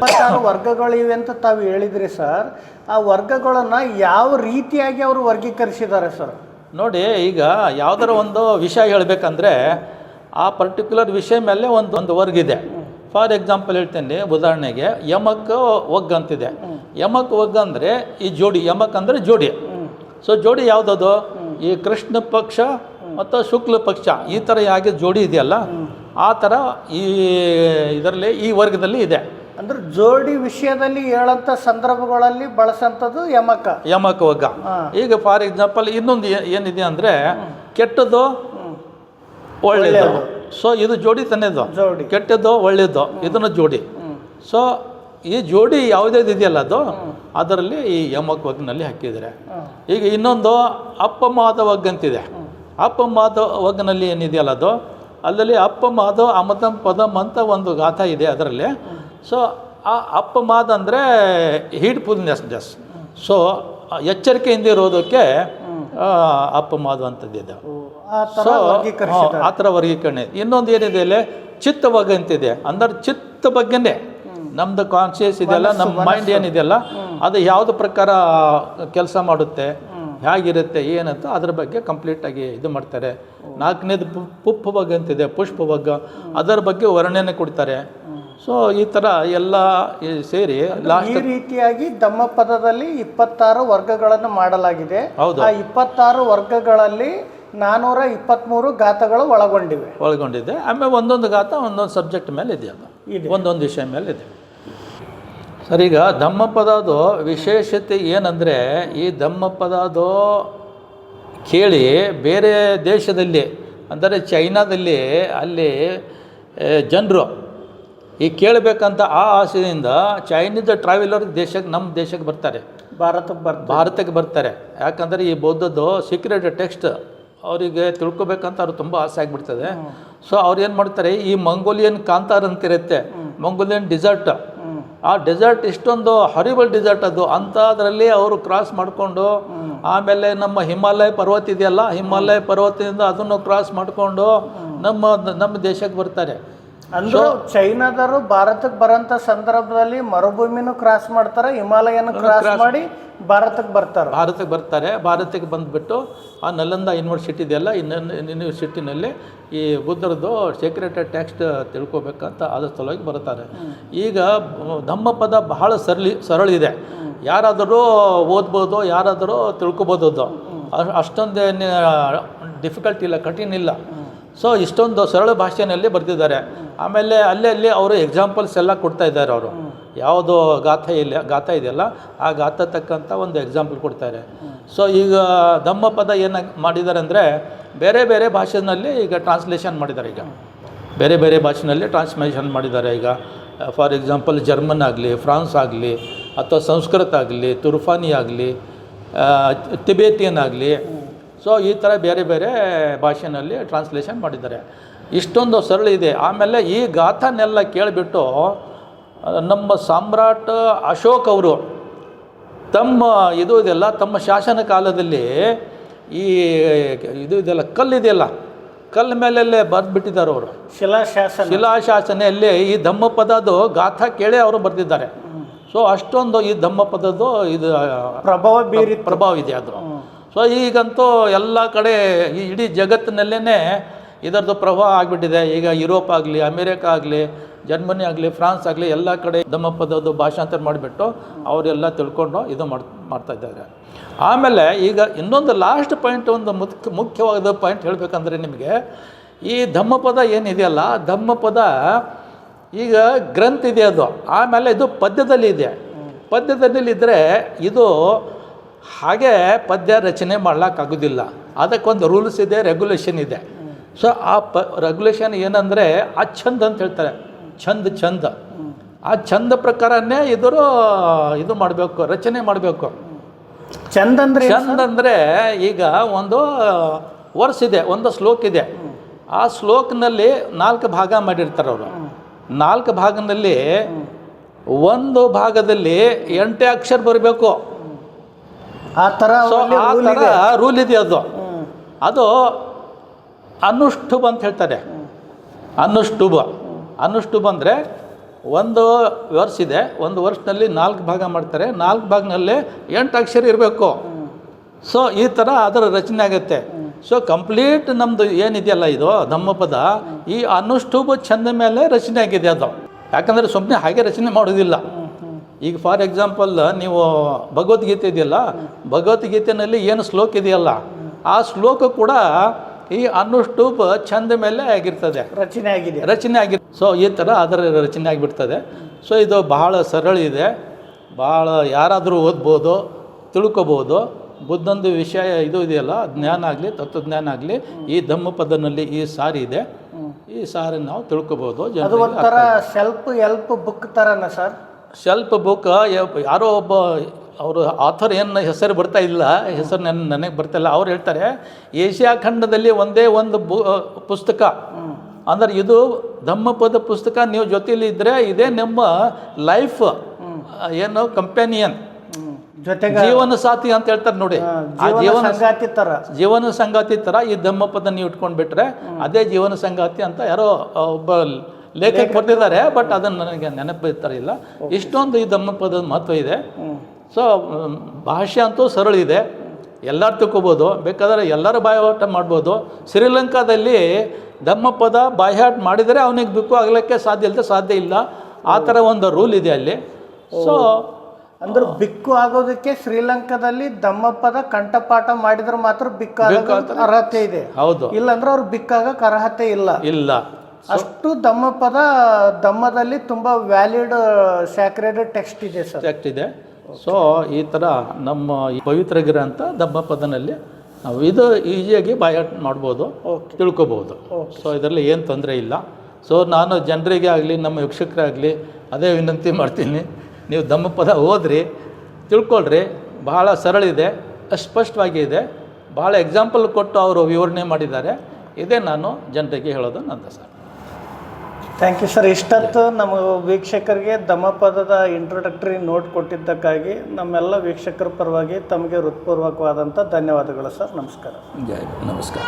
ವರ್ಗಗಳಿವೆ ಅಂತ ತಾವು ಹೇಳಿದ್ರಿ ಸರ್ ಆ ವರ್ಗಗಳನ್ನ ಯಾವ ರೀತಿಯಾಗಿ ಅವರು ವರ್ಗೀಕರಿಸಿದ್ದಾರೆ ಸರ್? ನೋಡಿ ಈಗ ಯಾವುದರ ಒಂದು ವಿಷಯ ಹೇಳಬೇಕಂದ್ರೆ ಆ ಪರ್ಟಿಕ್ಯುಲರ್ ವಿಷಯ ಮೇಲೆ ಒಂದು ಒಂದು ವರ್ಗ ಇದೆ. ಫಾರ್ ಎಕ್ಸಾಂಪಲ್ ಹೇಳ್ತೇನೆ ಉದಾಹರಣೆಗೆ ಯಮಕ್ ಒಗ್ಗ ಅಂತಿದೆ. ಯಮಕ್ ಒಗ್ಗ ಅಂದರೆ ಈ ಜೋಡಿ ಯಮಕ್ ಅಂದರೆ ಜೋಡಿ. ಸೊ ಜೋಡಿ ಯಾವುದದು? ಈ ಕೃಷ್ಣ ಪಕ್ಷ ಮತ್ತು ಶುಕ್ಲ ಪಕ್ಷ ಈ ಥರ ಯಾಕೆ ಜೋಡಿ ಇದೆಯಲ್ಲ ಆ ಥರ ಈ ಇದರಲ್ಲಿ ಈ ವರ್ಗದಲ್ಲಿ ಇದೆ. ಅಂದ್ರೆ ಜೋಡಿ ವಿಷಯದಲ್ಲಿ ಹೇಳಂತ ಸಂದರ್ಭಗಳಲ್ಲಿ ಬಳಸಂತದ್ದು ಯಮಕ. ಯಮಕ ವರ್ಗ. ಈಗ ಫಾರ್ ಎಕ್ಸಾಂಪಲ್ ಇನ್ನೊಂದು ಏನಿದೆ ಅಂದರೆ ಕೆಟ್ಟದ್ದು ಒಳ್ಳೆಯದು ಸೊ ಇದು ಜೋಡಿ ತಾನೇದು. ಜೋಡಿ. ಕೆಟ್ಟದ್ದು ಒಳ್ಳೆಯದು ಇದನ್ನು ಜೋಡಿ. ಸೊ ಈ ಜೋಡಿ ಯಾವುದೇ ಇದೆಯಲ್ಲ ಅದು ಅದರಲ್ಲಿ ಈ ಯಮಕ ವರ್ಗನಲ್ಲಿ ಹಾಕಿದ್ದಾರೆ. ಈಗ ಇನ್ನೊಂದು ಅಪ್ಪ ಮಾದ ಒಗ್ಗ ಅಂತಿದೆ. ಅಪ್ಪ ಮಾದ ಒಗ್ಗನಲ್ಲಿ ಏನಿದೆಯಲ್ಲ ಅದು? ಅಲ್ಲಲ್ಲಿ ಅಪ್ಪ ಮಾಧೋ ಅಮತಂ ಪದಂ ಅಂತ ಒಂದು ಗಾಥ ಇದೆ ಅದರಲ್ಲಿ. ಸೊ ಆ ಅಪ್ಪ ಮಾದ ಅಂದರೆ ಹೀಡ್ ಡೆಸ್ ಸೊ ಎಚ್ಚರಿಕೆಯಿಂದ ಇರೋದಕ್ಕೆ ಅಪ್ಪ ಮಾದ ಅಂತದ್ದಿದೆ ಸೊ ಆ ಥರ ವರ್ಗೀಕರಣ. ಇನ್ನೊಂದು ಏನಿದೆ ಇಲ್ಲಿ? ಚಿತ್ತ ಬಗ್ಗೆ ಅಂತಿದೆ. ಅಂದರೆ ಚಿತ್ತ ಬಗ್ಗೆನೇ. ನಮ್ಮದು ಕಾನ್ಶಿಯಸ್ ಇದೆಯಲ್ಲ ನಮ್ಮ ಮೈಂಡ್ ಏನಿದೆಯಲ್ಲ ಅದು ಯಾವುದು ಪ್ರಕಾರ ಕೆಲಸ ಮಾಡುತ್ತೆ? ಹೇಗಿರುತ್ತೆ ಏನಂತ ಅದ್ರ ಬಗ್ಗೆ ಕಂಪ್ಲೀಟಾಗಿ ಇದು ಮಾಡ್ತಾರೆ. ನಾಲ್ಕನೇದು ಪು- ಪುಪ್ಪ ಬಗ್ಗೆ ಅಂತಿದೆ ಪುಷ್ಪ ಬಗ್ಗೆ ಅದರ ಬಗ್ಗೆ ವರ್ಣನೆ ಕೊಡ್ತಾರೆ. ಸೊ ಈ ಥರ ಎಲ್ಲ ಸೇರಿ ಈ ರೀತಿಯಾಗಿ ದಮ್ಮ ಪದದಲ್ಲಿ ಇಪ್ಪತ್ತಾರು ವರ್ಗಗಳನ್ನು ಮಾಡಲಾಗಿದೆ. ಹೌದು. ಆ ಇಪ್ಪತ್ತಾರು ವರ್ಗಗಳಲ್ಲಿ ನಾನೂರ ಇಪ್ಪತ್ತ್ಮೂರು ಗಾತಗಳು ಒಳಗೊಂಡಿವೆ. ಒಳಗೊಂಡಿದೆ. ಆಮೇಲೆ ಒಂದೊಂದು ಗಾತ ಒಂದೊಂದು ಸಬ್ಜೆಕ್ಟ್ ಮೇಲೆ ಇದೆ ಅದು ಇದೆ. ಒಂದೊಂದು ವಿಷಯ ಮೇಲೆ ಇದೆ. ಸರ್ ಈಗ ಧಮ್ಮಪದದು ವಿಶೇಷತೆ ಏನಂದರೆ ಈ ಧಮ್ಮಪದದು ಕೇಳಿ ಬೇರೆ ದೇಶದಲ್ಲಿ ಅಂದರೆ ಚೈನಾದಲ್ಲಿ ಅಲ್ಲಿ ಜನರು ಈ ಕೇಳಬೇಕಂತ ಆ ಆಸೆಯಿಂದ ಚೈನೀಸ್ ಟ್ರಾವೆಲರ್ ದೇಶಕ್ಕೆ ನಮ್ಮ ದೇಶಕ್ಕೆ ಬರ್ತಾರೆ. ಭಾರತಕ್ಕೆ ಬರ್ ಭಾರತಕ್ಕೆ ಬರ್ತಾರೆ. ಯಾಕಂದರೆ ಈ ಬೌದ್ಧದ್ದು ಸೀಕ್ರೆಟ್ ಟೆಕ್ಸ್ಟ್ ಅವರಿಗೆ ತಿಳ್ಕೊಬೇಕಂತ ಅವ್ರು ತುಂಬ ಆಸೆ ಆಗಿಬಿಡ್ತದೆ. ಸೊ ಅವ್ರು ಏನು ಮಾಡ್ತಾರೆ ಈ ಮಂಗೋಲಿಯನ್ ಕಾಂತಾರ್ ಅಂತಿರುತ್ತೆ ಮಂಗೋಲಿಯನ್ ಡಿಸರ್ಟ್ ಆ ಡೆಸರ್ಟ್ ಇಷ್ಟೊಂದು ಹರಿಬಲ್ ಡೆಸರ್ಟ್ ಅದು. ಅಂಥದ್ರಲ್ಲಿ ಅವರು ಕ್ರಾಸ್ ಮಾಡಿಕೊಂಡು ಆಮೇಲೆ ನಮ್ಮ ಹಿಮಾಲಯ ಪರ್ವತ ಇದೆಯಲ್ಲ ಹಿಮಾಲಯ ಪರ್ವತದಿಂದ ಅದನ್ನು ಕ್ರಾಸ್ ಮಾಡಿಕೊಂಡು ನಮ್ಮ ನಮ್ಮ ದೇಶಕ್ಕೆ ಬರ್ತಾರೆ. ಅಂದ್ರೆ ಚೈನಾದವರು ಭಾರತಕ್ಕೆ ಬರಂತ ಸಂದರ್ಭದಲ್ಲಿ ಮರುಭೂಮಿನೂ ಕ್ರಾಸ್ ಮಾಡ್ತಾರೆ ಹಿಮಾಲಯನ ಕ್ರಾಸ್ ಮಾಡಿ ಭಾರತಕ್ಕೆ ಬರ್ತಾರೆ. ಭಾರತಕ್ಕೆ ಬರ್ತಾರೆ ಭಾರತಕ್ಕೆ ಬಂದುಬಿಟ್ಟು ಆ ನಲಂದ ಯೂನಿವರ್ಸಿಟಿ ಇದೆಯಲ್ಲ ಇನ್ನೊಂದು ಯೂನಿವರ್ಸಿಟಿನಲ್ಲಿ ಈ ಬುದ್ಧರದ್ದು ಸೆಕ್ರೆಟರಿ ಟೆಕ್ಸ್ಟ್ ತಿಳ್ಕೊಬೇಕಂತ ಅದರ ಸಲುವಾಗಿ ಬರ್ತಾರೆ ಈಗ ಧಮ್ಮಪದ ಬಹಳ ಸರಳಿ ಸರಳ ಇದೆ. ಯಾರಾದರೂ ಓದ್ಬೋದು ಯಾರಾದರೂ ತಿಳ್ಕೊಬೋದು ಅದು ಅಷ್ಟೊಂದೇನು ಡಿಫಿಕಲ್ಟ್ ಇಲ್ಲ ಕಠಿಣ ಇಲ್ಲ. ಸೊ ಇಷ್ಟೊಂದು ಸರಳ ಭಾಷೆಯಲ್ಲಿ ಬರೆದಿದ್ದಾರೆ. ಆಮೇಲೆ ಅಲ್ಲೇ ಅಲ್ಲಿ ಅವರು ಎಕ್ಸಾಂಪಲ್ಸ್ ಎಲ್ಲ ಕೊಡ್ತಾ ಇದ್ದಾರೆ ಅವರು. ಯಾವುದು ಗಾಥ ಇಲ್ಲ, ಗಾಥ ಇದೆಯಲ್ಲ, ಆ ಗಾಥ ತಕ್ಕಂಥ ಒಂದು ಎಕ್ಸಾಂಪಲ್ ಕೊಡ್ತಾರೆ ಸೊ ಈಗ ಧಮ್ಮಪದ ಏನು ಮಾಡಿದ್ದಾರೆ ಅಂದರೆ ಬೇರೆ ಬೇರೆ ಭಾಷೆನಲ್ಲಿ ಈಗ ಟ್ರಾನ್ಸ್ಲೇಷನ್ ಮಾಡಿದ್ದಾರೆ ಈಗ. ಬೇರೆ ಬೇರೆ ಭಾಷೆನಲ್ಲಿ ಟ್ರಾನ್ಸ್ಲೇಷನ್ ಮಾಡಿದ್ದಾರೆ ಈಗ. ಫಾರ್ ಎಕ್ಸಾಂಪಲ್ ಜರ್ಮನ್ ಆಗಲಿ ಫ್ರಾನ್ಸ್ ಆಗಲಿ, ಅಥವಾ ಸಂಸ್ಕೃತ ಆಗಲಿ, ತುರ್ಫಾನಿ ಆಗಲಿ ತಿಬೇತಿಯನ್ ಆಗಲಿ ಸೊ ಈ ಥರ ಬೇರೆ ಬೇರೆ ಭಾಷೆನಲ್ಲಿ ಟ್ರಾನ್ಸ್ಲೇಷನ್ ಮಾಡಿದ್ದಾರೆ. ಇಷ್ಟೊಂದು ಸರಳ ಇದೆ. ಆಮೇಲೆ ಈ ಗಾಥನೆಲ್ಲ ಕೇಳಿಬಿಟ್ಟು ನಮ್ಮ ಸಾಮ್ರಾಟ್ ಅಶೋಕ್ ಅವರು ತಮ್ಮ ಇದು ಇದೆಲ್ಲ ತಮ್ಮ ಶಾಸನ ಕಾಲದಲ್ಲಿ ಈ ಇದು ಇದೆಲ್ಲ ಕಲ್ಲಿದೆಯಲ್ಲ ಕಲ್ಲು ಮೇಲೆಲ್ಲೇ ಬರೆದ್ಬಿಟ್ಟಿದ್ದಾರೆ ಅವರು. ಶಿಲಾಶಾಸನ. ಶಿಲಾಶಾಸನೆಯಲ್ಲಿ ಈ ಧಮ್ಮಪದದ್ದು ಗಾಥ ಕೇಳಿ ಅವರು ಬರೆದಿದ್ದಾರೆ. ಸೊ ಅಷ್ಟೊಂದು ಈ ಧಮ್ಮಪದದ್ದು ಇದು ಪ್ರಭಾವ ಬೀರಿ ಪ್ರಭಾವ ಇದೆ ಅದು. ಸೊ ಈಗಂತೂ ಎಲ್ಲ ಕಡೆ ಈ ಇಡೀ ಜಗತ್ತಿನಲ್ಲೇ ಇದರದ್ದು ಪ್ರಭಾವ ಆಗಿಬಿಟ್ಟಿದೆ. ಈಗ ಯುರೋಪ್ ಆಗಲಿ, ಅಮೇರಿಕ ಆಗಲಿ, ಜರ್ಮನಿ ಆಗಲಿ, ಫ್ರಾನ್ಸ್ ಆಗಲಿ ಎಲ್ಲ ಕಡೆ ದಮ್ಮಪದದ್ದು ಭಾಷಾಂತರ ಮಾಡಿಬಿಟ್ಟು ಅವರೆಲ್ಲ ತಿಳ್ಕೊಂಡು ಇದು ಮಾಡ್, ಮಾಡ್ತಾ ಇದ್ದಾರೆ. ಆಮೇಲೆ ಈಗ ಇನ್ನೊಂದು ಲಾಸ್ಟ್ ಪಾಯಿಂಟ್ ಒಂದು ಮುಖ್ಯ, ಮುಖ್ಯವಾದ ಪಾಯಿಂಟ್ ಹೇಳಬೇಕಂದ್ರೆ ನಿಮಗೆ, ಈ ಧಮ್ಮಪದ ಏನಿದೆಯಲ್ಲ ಧಮ್ಮಪದ ಈಗ ಗ್ರಂಥ ಇದೆ ಅದು. ಆಮೇಲೆ ಇದು ಪದ್ಯದಲ್ಲಿ ಇದೆ ಪದ್ಯದಲ್ಲಿ ಇದ್ದರೆ ಇದು ಹಾಗೆ ಪದ್ಯ ರಚನೆ ಮಾಡಲಿಕ್ಕಾಗೋದಿಲ್ಲ ಅದಕ್ಕೊಂದು ರೂಲ್ಸ್ ಇದೆ ರೆಗ್ಯುಲೇಷನ್ ಇದೆ. ಸೊ ಆ ಪ ರೆಗ್ಯುಲೇಷನ್ ಏನಂದರೆ ಆ ಛಂದ್ ಅಂತ ಹೇಳ್ತಾರೆ. ಛಂದ್ ಚಂದ ಆ ಛಂದ ಪ್ರಕಾರನೇ ಇದ್ರು ಇದು ಮಾಡಬೇಕು ರಚನೆ ಮಾಡಬೇಕು. ಚಂದ ಅಂದರೆ ಚಂದ ಅಂದರೆ ಈಗ ಒಂದು ವರ್ಸ್ ಇದೆ ಒಂದು ಶ್ಲೋಕ್ ಇದೆ. ಆ ಶ್ಲೋಕ್ನಲ್ಲಿ ನಾಲ್ಕು ಭಾಗ ಮಾಡಿರ್ತಾರೆ ಅವರು. ನಾಲ್ಕು ಭಾಗದಲ್ಲಿ ಒಂದು ಭಾಗದಲ್ಲಿ ಎಂಟೇ ಅಕ್ಷರ ಬರಬೇಕು. ಆ ಥರ ಸೊ ಆ ಥರ. ರೂಲ್ ಇದೆ. ಅದು? ಅದು ಅನುಷ್ಠುಬ್ ಅಂತ ಹೇಳ್ತಾರೆ. ಅನುಷ್ಠುಬ. ಅನುಷ್ಠುಬ್ ಅಂದರೆ ಒಂದು ವರ್ಷ ಇದೆ ಒಂದು ವರ್ಷದಲ್ಲಿ ನಾಲ್ಕು ಭಾಗ ಮಾಡ್ತಾರೆ. ನಾಲ್ಕು ಭಾಗನಲ್ಲಿ ಎಂಟು ಅಕ್ಷರ ಇರಬೇಕು. ಸೊ ಈ ಥರ ಅದರ ರಚನೆ ಆಗುತ್ತೆ. ಸೊ ಕಂಪ್ಲೀಟ್ ನಮ್ಮದು ಏನಿದೆಯಲ್ಲ ಇದು ನಮ್ಮ ಪದ ಈ ಅನುಷ್ಠುಬ ಚಂದ ಮೇಲೆ ರಚನೆ ಆಗಿದೆ ಅದು. ಯಾಕಂದರೆ ಸುಮ್ಮನೆ ಹಾಗೆ ರಚನೆ ಮಾಡೋದಿಲ್ಲ ಈಗ ಫಾರ್ ಎಕ್ಸಾಂಪಲ್ ನೀವು ಭಗವದ್ಗೀತೆ ಇದೆಯಲ್ಲ ಭಗವದ್ಗೀತೆಯಲ್ಲಿ ಏನು ಶ್ಲೋಕ ಇದೆಯಲ್ಲ ಆ ಶ್ಲೋಕ ಕೂಡ ಈ ಅನುಷ್ಠೂಪ ಚಂದ ಮೇಲೆ ಆಗಿರ್ತದೆ. ರಚನೆ ಆಗಿದೆ. ರಚನೆ ಆಗಿ ಸೊ ಈ ಥರ ಅದರ ರಚನೆ ಆಗಿಬಿಡ್ತದೆ. ಸೊ ಇದು ಬಹಳ ಸರಳ ಇದೆ. ಭಾಳ ಯಾರಾದರೂ ಓದ್ಬೋದು ತಿಳ್ಕೊಬೋದು. ಬುದ್ಧಂದು ವಿಷಯ ಇದು ಇದೆಯಲ್ಲ ಜ್ಞಾನ ಆಗಲಿ ತತ್ವಜ್ಞಾನ ಆಗಲಿ ಈ ಧಮ್ಮಪದನಲ್ಲಿ ಈ ಸಾರಿ ಇದೆ. ಈ ಸಾರಿ ನಾವು ತಿಳ್ಕೊಬೋದು ಸೆಲ್ಫ್ ಹೆಲ್ಪ್ ಬುಕ್ ಥರನ ಸರ್ ಸೆಲ್ಫ್ ಬುಕ್ ಯಾರೋ ಒಬ್ಬ ಅವರು ಆಥರ್ ಏನು ಹೆಸರು ಬರ್ತಾ ಇಲ್ಲ ಹೆಸರು ನನ್ನ ನನಗೆ ಬರ್ತಾಯಿಲ್ಲ ಇಲ್ಲ ಅವ್ರು ಹೇಳ್ತಾರೆ ಏಷ್ಯಾ ಖಂಡದಲ್ಲಿ ಒಂದೇ ಒಂದು ಬು ಪುಸ್ತಕ. ಅಂದರೆ ಇದು ಧಮ್ಮಪದ ಪುಸ್ತಕ ನೀವು ಜೊತೆಯಲ್ಲಿ ಇದ್ದರೆ ಇದೇ ನಮ್ಮ ಲೈಫ್ ಏನು ಕಂಪ್ಯಾನಿಯನ್ ಜೊತೆಗೆ ಜೀವನ ಸಾಥಿ ಅಂತ ಹೇಳ್ತಾರೆ ನೋಡಿ. ಜೀವನ ಸಂಗಾತಿ ಥರ ಜೀವನ ಸಂಗಾತಿ ಥರ ಈ ಧಮ್ಮಪದ ನೀವು ಇಟ್ಕೊಂಡು ಬಿಟ್ರೆ ಅದೇ ಜೀವನ ಸಂಗಾತಿ ಅಂತ ಯಾರೋ ಒಬ್ಬ ಲೇಖಕ ಕೊಟ್ಟಿದ್ದಾರೆ ಬಟ್ ಅದನ್ನು ನನಗೆ ನೆನಪು ಇರ್ತಾರೆ ಇಲ್ಲ. ಇಷ್ಟೊಂದು ಈ ಧಮ್ಮಪದದ ಮಹತ್ವ ಇದೆ. ಸೊ ಭಾಷೆ ಅಂತೂ ಸರಳ ಇದೆ. ಎಲ್ಲರೂ ತಿಳ್ಕೊಬೋದು. ಬೇಕಾದರೆ ಎಲ್ಲರೂ ಬಾಯಾಟ ಮಾಡ್ಬೋದು. ಶ್ರೀಲಂಕಾದಲ್ಲಿ ಧಮ್ಮಪದ ಬಾಯ್ಹಾಟ ಮಾಡಿದರೆ ಅವನಿಗೆ ಬಿಕ್ಕು ಆಗಲಿಕ್ಕೆ ಸಾಧ್ಯ ಇಲ್ಲದೆ ಸಾಧ್ಯ ಇಲ್ಲ. ಆ ಥರ ಒಂದು ರೂಲ್ ಇದೆ ಅಲ್ಲಿ. ಸೊ ಅಂದ್ರೆ ಬಿಕ್ಕು ಆಗೋದಕ್ಕೆ ಶ್ರೀಲಂಕಾದಲ್ಲಿ ಧಮ್ಮಪ್ಪದ ಕಂಠಪಾಠ ಮಾಡಿದ್ರೆ ಮಾತ್ರ ಬಿಕ್ಕು ಆಗೋದಕ್ಕೆ ಅರ್ಹತೆ ಇದೆ. ಹೌದು. ಇಲ್ಲಾಂದ್ರೆ ಅವ್ರು ಬಿಕ್ಕಾಗ ಅರ್ಹತೆ ಇಲ್ಲ. ಇಲ್ಲ. ಅಷ್ಟು ದಮ್ಮಪದ ದಮ್ಮದಲ್ಲಿ ತುಂಬ ವ್ಯಾಲಿಡ್ ಸ್ಯಾಕ್ರೆಡ್ ಟೆಕ್ಸ್ಟ್ ಇದೆ ಸರ್. ಟೆಕ್ಸ್ಟ್ ಇದೆ. ಸೊ ಈ ಥರ ನಮ್ಮ ಈ ಪವಿತ್ರ ಗ್ರಂಥ ಅಂತ ದಬ್ಬಪದನಲ್ಲಿ ನಾವು ಇದು ಈಸಿಯಾಗಿ ಬಾಯಾಟ ಮಾಡ್ಬೋದು ತಿಳ್ಕೊಬೋದು. ಸೊ ಇದರಲ್ಲಿ ಏನು ತೊಂದರೆ ಇಲ್ಲ. ಸೊ ನಾನು ಜನರಿಗೆ ಆಗಲಿ ನಮ್ಮ ವೀಕ್ಷಕರಾಗಲಿ ಅದೇ ವಿನಂತಿ ಮಾಡ್ತೀನಿ. ನೀವು ದಮ್ಮಪದ ಓದ್ರಿ ತಿಳ್ಕೊಳ್ರಿ. ಭಾಳ ಸರಳ ಇದೆ ಸ್ಪಷ್ಟವಾಗಿ ಇದೆ. ಭಾಳ ಎಕ್ಸಾಂಪಲ್ ಕೊಟ್ಟು ಅವರು ವಿವರಣೆ ಮಾಡಿದ್ದಾರೆ. ಇದೇ ನಾನು ಜನರಿಗೆ ಹೇಳೋದು ನನ್ನ ಸರ್. ಥ್ಯಾಂಕ್ ಯು ಸರ್ ಇಷ್ಟೊತ್ತು ನಮ್ಮ ವೀಕ್ಷಕರಿಗೆ ದಮಪದದ ಇಂಟ್ರೊಡಕ್ಟ್ರಿ ನೋಟ್ ಕೊಟ್ಟಿದ್ದಕ್ಕಾಗಿ ನಮ್ಮೆಲ್ಲ ವೀಕ್ಷಕರ ಪರವಾಗಿ ತಮಗೆ ಹೃತ್ಪೂರ್ವಕವಾದಂಥ ಧನ್ಯವಾದಗಳು ಸರ್ ನಮಸ್ಕಾರ. ಜೈ ನಮಸ್ಕಾರ.